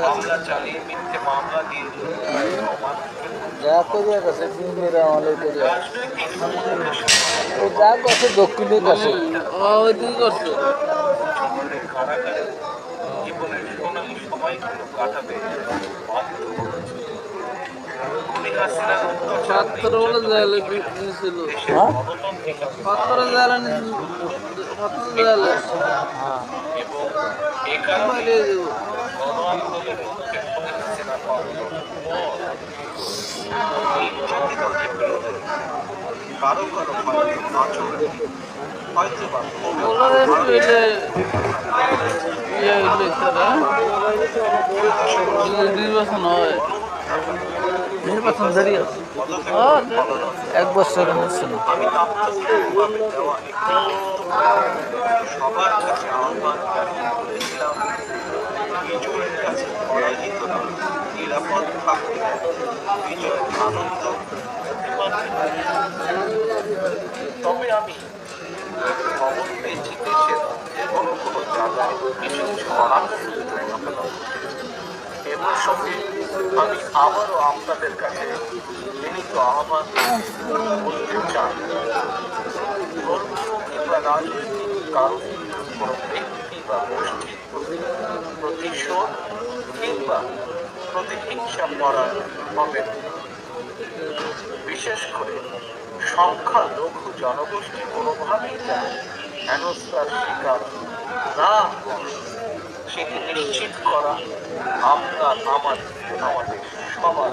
মামলা চালিয়ে মিথ্যে মামলা দিয়ে যা করিয়া গেছে রাজনৈতিক মূল্যের সাথে ও যা করছে দক্ষিণের কাছে। করছে। জীবনের সোনালী সময়গুলো কাটাবে বলে জালে জালে পাত্র জালে। এবং নির্বাচন হয় নির্বাচন দাঁড়িয়ে আছে এক বছরের হচ্ছে সবার কাছে আহ্বান বিজয়ের কাছে পরাজিত না নিরাপদ থাকতে বিজয়ের আনন্দ তবে আমি খবর পেয়েছি দেশের কোনো কোনো জায়গায় কিছু কিছু অনাকাঙ্ক্ষিত ঘটনা এ প্রসঙ্গে আমি আবারও আপনাদের কাছে বিনীত আহ্বান করতে চাই। ধর্মীয় কিংবা রাজনৈতিক কারণে কোনো প্রতিশোধ কিংবা প্রতিহিংসা করা হবে বিশেষ করে সংখ্যালঘু জনগোষ্ঠী কোনোভাবেই যেন হেনস্থার শিকার না সেটি নিশ্চিত করা আপনার আমার আমাদের সবার